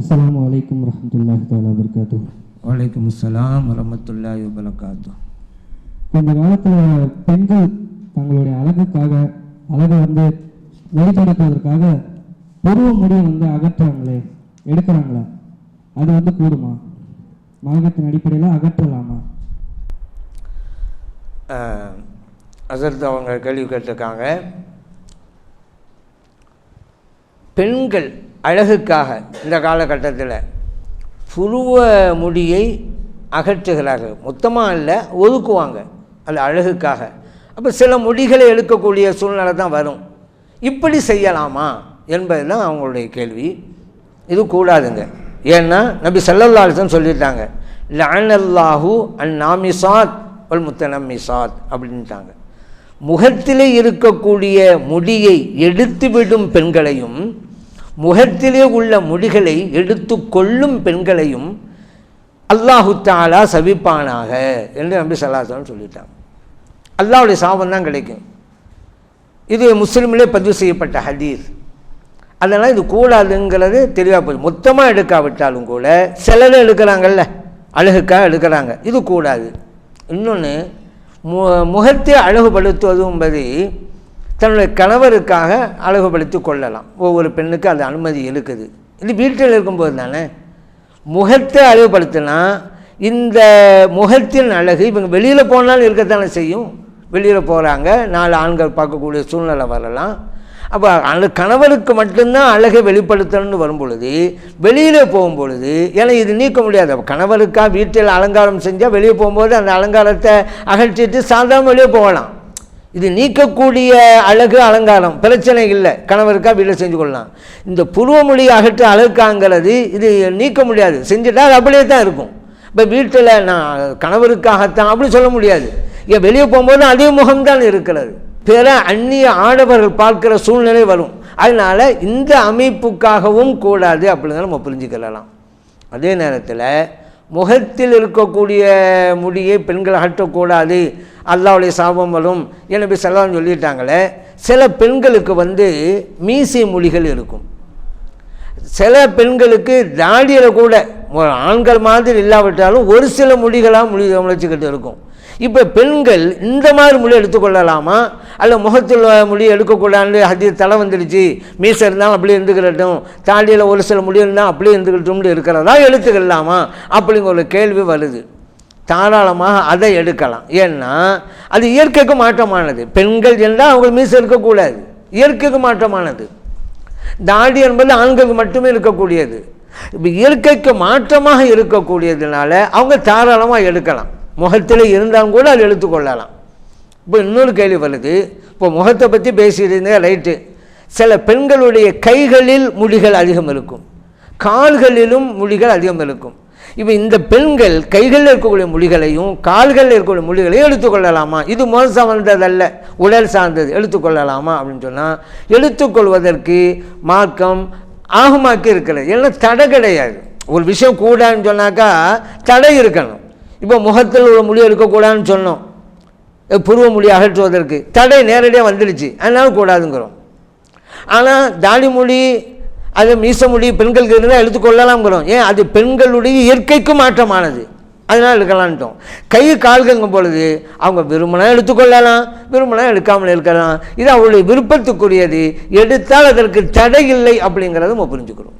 அஸ்ஸலாமு அலைக்கும் வரஹ்மத்துல்லாஹி தஆலா வபரகாத்துஹு வலைக்கம் அஸ்ஸலாம் வரமத்துல்லாஹி வபரகாத்து இந்த காலத்தில் பெண்கள் தங்களுடைய அழகுக்காக அழகை வந்து வெளிப்படுத்துவதற்காக பருவ முடியை வந்து அகற்றுறாங்களே எடுக்கிறாங்களே? அது வந்து கூடுமா? மார்க்கத்தின் அடிப்படையில் அகற்றலாமா? அசர்த் அவங்க கேள்வி கேட்டிருக்காங்க. பெண்கள் அழகுக்காக இந்த காலகட்டத்தில் புருவ முடியை அகற்றுகிறார்கள். மொத்தமாக இல்லை ஒதுக்குவாங்க. அது அழகுக்காக. அப்போ சில முடிகளை எடுக்கக்கூடிய சூழ்நிலை தான் வரும். இப்படி செய்யலாமா என்பது தான் அவங்களுடைய கேள்வி. இது கூடாதுங்க. ஏன்னா நபி சல்லல்லாஹன் சொல்லிட்டாங்க. லஅனல்லாஹு அன் நாமிசாத் வல் முத்தனமிசாத் அப்படின்ட்டாங்க. முகத்திலே இருக்கக்கூடிய முடியை எடுத்துவிடும் பெண்களையும் முகத்திலே உள்ள முடிகளை எடுத்து கொள்ளும் பெண்களையும் அல்லாஹு தாலா சவிப்பானாக என்று நம்பி சல்லாசன் சொல்லிட்டான் அல்லாஹ்வுடைய சாபம் தான் கிடைக்கும். இது முஸ்லீமிலே பதிவு செய்யப்பட்ட ஹதீஸ். அதனால் இது கூடாதுங்கிறது தெளிவாக போய் மொத்தமாக எடுக்காவிட்டாலும் கூட சிலர் எடுக்கிறாங்கல்ல அழகுக்காக எடுக்கிறாங்க. இது கூடாது. இன்னொன்று மு முகத்தை அழகுபடுத்துவது என்பது தன்னுடைய கணவருக்காக அழகுபடுத்தி கொள்ளலாம். ஒவ்வொரு பெண்ணுக்கு அது அனுமதி இருக்குது. இது வீட்டில் இருக்கும்போது தானே? முகத்தை அழகுபடுத்தினா இந்த முகத்தின் அழகு இவங்க வெளியில் போனாலும் இருக்கத்தானே செய்யும். வெளியில் போகிறாங்க நாலு ஆண்கள் பார்க்கக்கூடிய சூழ்நிலை வரலாம். அப்போ அந்த கணவருக்கு மட்டும்தான் அழகை வெளிப்படுத்தணும்னு வரும் பொழுது வெளியில் போகும் பொழுது ஏன்னா இது நீக்க முடியாது. அப்போ கணவருக்காக வீட்டில் அலங்காரம் செஞ்சால் வெளியே போகும்போது அந்த அலங்காரத்தை அகற்றிட்டு சாதாரண வெளியே போகலாம். இது நீக்கக்கூடிய அழகு அலங்காரம். பிரச்சனை இல்லை. கணவருக்கா வீட்டில் செஞ்சு கொள்ளலாம். இந்த புருவமொழி அகற்ற அழகாங்கிறது இது நீக்க முடியாது. செஞ்சுட்டா அது அப்படியே தான் இருக்கும். இப்போ வீட்டில் நான் கணவருக்காகத்தான் அப்படி சொல்ல முடியாது. இங்கே வெளியே போகும்போது அதே முகம்தான் இருக்கிறது. பிற அந்நிய ஆடவர்கள் பார்க்கிற சூழ்நிலை வரும். அதனால் இந்த அமைப்புக்காகவும் கூடாது அப்படின்னு நம்ம புரிஞ்சுக்கலாம் அதே நேரத்தில் முகத்தில் இருக்கக்கூடிய முடியை பெண்கள் அகற்றக்கூடாது. அல்லாவுடைய சாபம் வரும். எனவே செல்லாம் சொல்லிட்டாங்களே சில பெண்களுக்கு வந்து மீசை மொழிகள் இருக்கும். சில பெண்களுக்கு தாடியில் கூட ஆண்கள் மாதிரி இல்லாவிட்டாலும் ஒரு சில முடிகளாக முடி முளைச்சிக்கிட்டு இருக்கும். இப்போ பெண்கள் இந்த மாதிரி மொழி எடுத்துக்கொள்ளலாமா? அல்ல முகத்தில் மொழி எடுக்கக்கூடாது அது தலை வந்துடுச்சு. மீசை இருந்தாலும் அப்படியே இருந்துக்கிறட்டும் தாண்டியில் ஒரு சில மொழி இருந்தால் அப்படியே இருந்துக்கிட்டோம்னு இருக்கிறதா எடுத்துக்கலாமா? அப்படிங்கிற ஒரு கேள்வி வருது. தாராளமாக அதை எடுக்கலாம். ஏன்னா அது இயற்கைக்கு மாற்றமானது. பெண்கள் என்றால் அவங்க மீசை இருக்கக்கூடாது இயற்கைக்கு மாற்றமானது. தாடி என்பது ஆண்களுக்கு மட்டுமே இருக்கக்கூடியது. இப்போ இயற்கைக்கு மாற்றமாக இருக்கக்கூடியதுனால அவங்க தாராளமாக எடுக்கலாம். முகத்தில் இருந்தாலும் கூட அது எடுத்துக்கொள்ளலாம் இப்போ இன்னொரு கேள்வி வருது. இப்போ முகத்தை பற்றி பேசியிருந்தேன் ரைட்டு. சில பெண்களுடைய கைகளில் முடிகள் அதிகம் இருக்கும். கால்களிலும் முடிகள் அதிகம் இருக்கும். இப்போ இந்த பெண்கள் கைகளில் இருக்கக்கூடிய மொழிகளையும் கால்களில் இருக்கக்கூடிய மொழிகளையும் எடுத்துக்கொள்ளலாமா இது முகம் சார்ந்ததல்ல உடல் சார்ந்தது. எடுத்துக்கொள்ளலாமா அப்படின்னு சொன்னால் எடுத்துக்கொள்வதற்கு மார்க்கம் ஆகமாக்கி இருக்கிறது. ஏன்னா தடை கிடையாது. ஒரு விஷயம் கூடான்னு சொன்னாக்கா தடை இருக்கணும். இப்போ முகத்தில் உள்ள மொழி எடுக்கக்கூடாதுன்னு சொன்னோம். புருவ மொழி அகற்றுவதற்கு. தடை நேரடியாக வந்துடுச்சு. அதனால கூடாதுங்கிறோம். ஆனால் தாடி மொழி அது மீசமொழி பெண்களுக்கு இருந்தால் எடுத்துக்கொள்ளலாம்ங்கிறோம். ஏன்? அது பெண்களுடைய இயற்கைக்கு மாற்றமானது. அதனால் எடுக்கலான்ட்டோம் கை கால்கங்கும் பொழுது அவங்க விரும்பினா எடுத்துக்கொள்ளலாம் விரும்பினா எடுக்காமல் இருக்கலாம். இது அவருடைய விருப்பத்துக்குரியது. எடுத்தால் அதற்கு தடை இல்லை அப்படிங்கிறத நம்ம புரிஞ்சுக்கிறோம்.